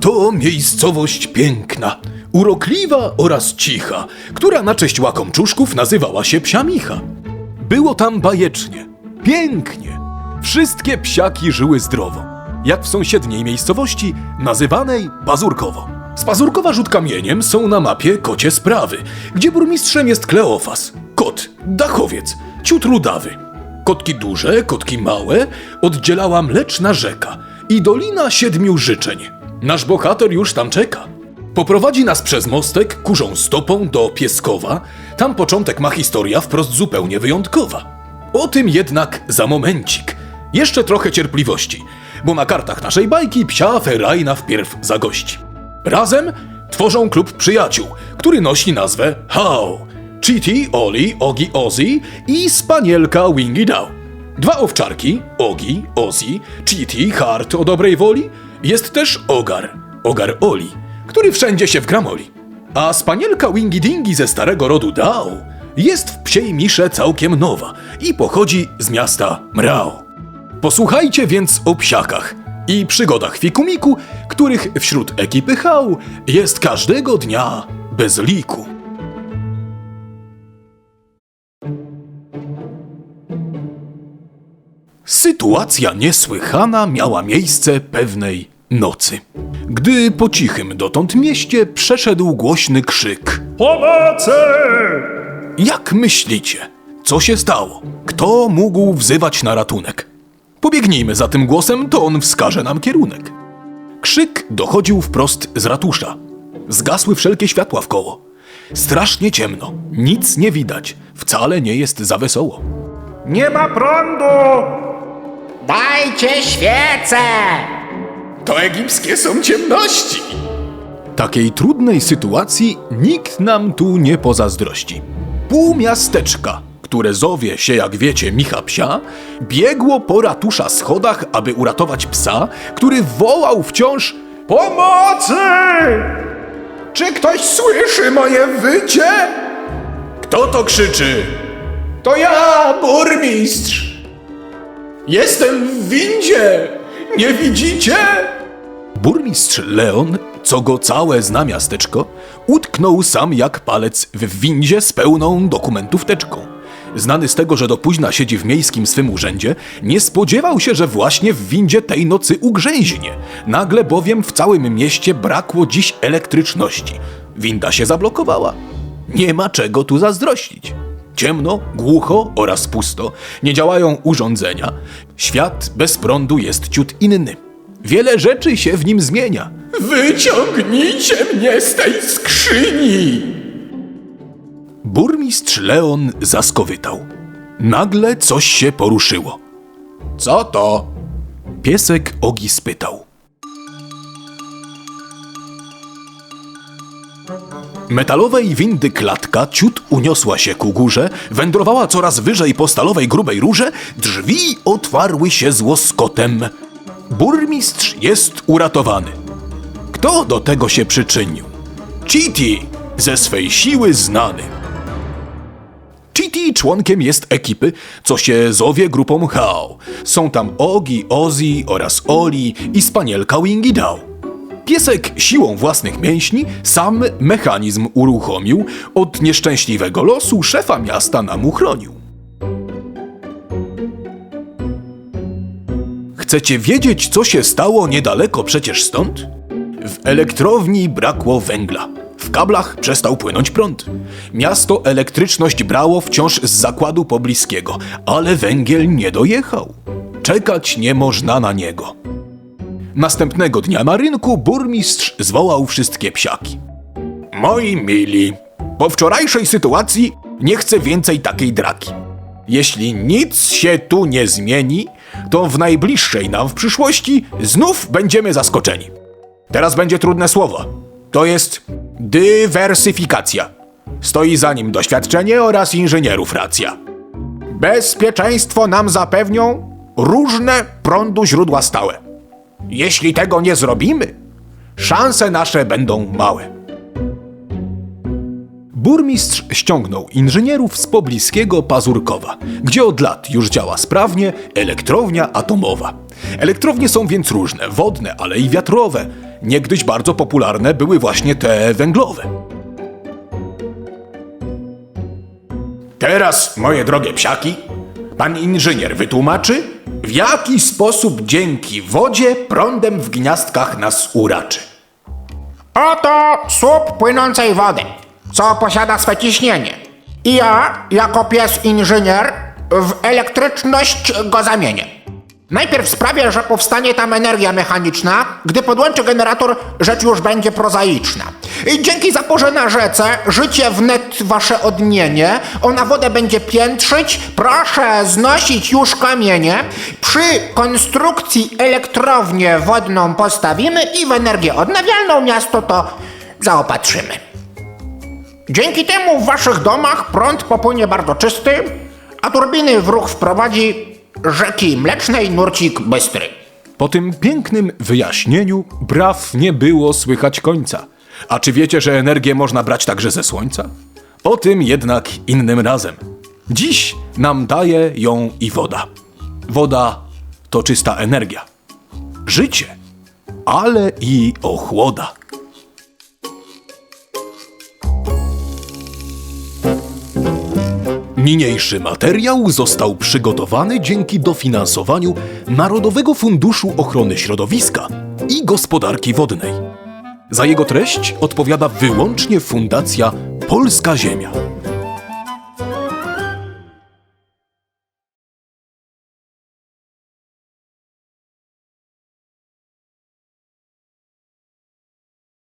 To miejscowość piękna, urokliwa oraz cicha, która na cześć łakomczuszków nazywała się Psiamicha. Było tam bajecznie, pięknie. Wszystkie psiaki żyły zdrowo, jak w sąsiedniej miejscowości nazywanej Pazurkowo. Z Pazurkowa rzut kamieniem są na mapie kocie sprawy, gdzie burmistrzem jest Kleofas, kot, dachowiec, ciut rudawy. Kotki duże, kotki małe oddzielała mleczna rzeka i Dolina Siedmiu Życzeń. Nasz bohater już tam czeka. Poprowadzi nas przez mostek kurzą stopą do Pieskowa. Tam początek ma historia wprost zupełnie wyjątkowa. O tym jednak za momencik. Jeszcze trochę cierpliwości, bo na kartach naszej bajki psia ferajna wpierw zagości. Razem tworzą klub przyjaciół, który nosi nazwę How. Chitty, Oli, Ogi, Ozzy i spanielka Wingy Dow. Dwa owczarki, Ogi, Ozzy, Chitty, Hart o dobrej woli. Jest też Ogar, Ogar Oli, który wszędzie się wgramoli. A spanielka Wingy Dingy ze starego rodu Dow jest w psiej misze całkiem nowa i pochodzi z miasta Mrao. Posłuchajcie więc o psiakach i przygodach Fikumiku, których wśród ekipy Hał jest każdego dnia bez liku. Sytuacja niesłychana miała miejsce pewnej nocy. Gdy po cichym dotąd mieście przeszedł głośny krzyk. Pomocy! Jak myślicie, co się stało? Kto mógł wzywać na ratunek? Pobiegnijmy za tym głosem, to on wskaże nam kierunek. Krzyk dochodził wprost z ratusza. Zgasły wszelkie światła w koło. Strasznie ciemno, nic nie widać, wcale nie jest za wesoło. Nie ma prądu! Dajcie świecę! To egipskie są ciemności. Takiej trudnej sytuacji nikt nam tu nie pozazdrości. Pół miasteczka, które zowie się, jak wiecie, Micha Psia, biegło po ratusza schodach, aby uratować psa, który wołał wciąż Pomocy! Czy ktoś słyszy moje wycie? Kto to krzyczy? To ja, burmistrz! Jestem w windzie! Nie widzicie? Burmistrz Leon, co go całe zna miasteczko, utknął sam jak palec w windzie z pełną dokumentów teczką. Znany z tego, że do późna siedzi w miejskim swym urzędzie, nie spodziewał się, że właśnie w windzie tej nocy ugrzęźnie. Nagle bowiem w całym mieście brakło dziś elektryczności. Winda się zablokowała. Nie ma czego tu zazdrościć. Ciemno, głucho oraz pusto, nie działają urządzenia. Świat bez prądu jest ciut inny. Wiele rzeczy się w nim zmienia. Wyciągnijcie mnie z tej skrzyni! Burmistrz Leon zaskowytał. Nagle coś się poruszyło. Co to? Piesek Ogi spytał. Metalowej windy klatka ciut uniosła się ku górze, wędrowała coraz wyżej po stalowej grubej rurze, drzwi otwarły się z łoskotem. Burmistrz jest uratowany. Kto do tego się przyczynił? Chitty, ze swej siły znany. Chitty członkiem jest ekipy, co się zowie grupą Hao. Są tam Ogi, Ozzy oraz Oli i spanielka Wingy Dow. Piesek siłą własnych mięśni sam mechanizm uruchomił, od nieszczęśliwego losu szefa miasta nam uchronił. Chcecie wiedzieć, co się stało niedaleko przecież stąd? W elektrowni brakło węgla. W kablach przestał płynąć prąd. Miasto elektryczność brało wciąż z zakładu pobliskiego, ale węgiel nie dojechał. Czekać nie można na niego. Następnego dnia na rynku burmistrz zwołał wszystkie psiaki. Moi mili, po wczorajszej sytuacji nie chcę więcej takiej draki. Jeśli nic się tu nie zmieni, to w najbliższej nam w przyszłości znów będziemy zaskoczeni. Teraz będzie trudne słowo. To jest dywersyfikacja. Stoi za nim doświadczenie oraz inżynierów racja. Bezpieczeństwo nam zapewnią różne prądu źródła stałe. Jeśli tego nie zrobimy, szanse nasze będą małe. Burmistrz ściągnął inżynierów z pobliskiego Pazurkowa, gdzie od lat już działa sprawnie elektrownia atomowa. Elektrownie są więc różne, wodne, ale i wiatrowe. niegdyś bardzo popularne były właśnie te węglowe. Teraz, moje drogie psiaki, pan inżynier wytłumaczy, w jaki sposób dzięki wodzie prądem w gniazdkach nas uraczy. Oto słup płynącej wody, co posiada swe ciśnienie. I ja, jako pies inżynier, w elektryczność go zamienię. Najpierw sprawię, że powstanie tam energia mechaniczna. Gdy podłączę generator, rzecz już będzie prozaiczna. I dzięki zaporze na rzece, życie wnet wasze odmienie, ona wodę będzie piętrzyć, proszę znosić już kamienie. Przy konstrukcji elektrownię wodną postawimy i w energię odnawialną miasto to zaopatrzymy. Dzięki temu w waszych domach prąd popłynie bardzo czysty, a turbiny w ruch wprowadzi rzeki mlecznej nurcik bystry. Po tym pięknym wyjaśnieniu braw nie było słychać końca. A czy wiecie, że energię można brać także ze słońca? O tym jednak innym razem. Dziś nam daje ją i woda. Woda to czysta energia. Życie, ale i ochłoda. Niniejszy materiał został przygotowany dzięki dofinansowaniu Narodowego Funduszu Ochrony Środowiska i Gospodarki Wodnej. Za jego treść odpowiada wyłącznie Fundacja Polska Ziemia.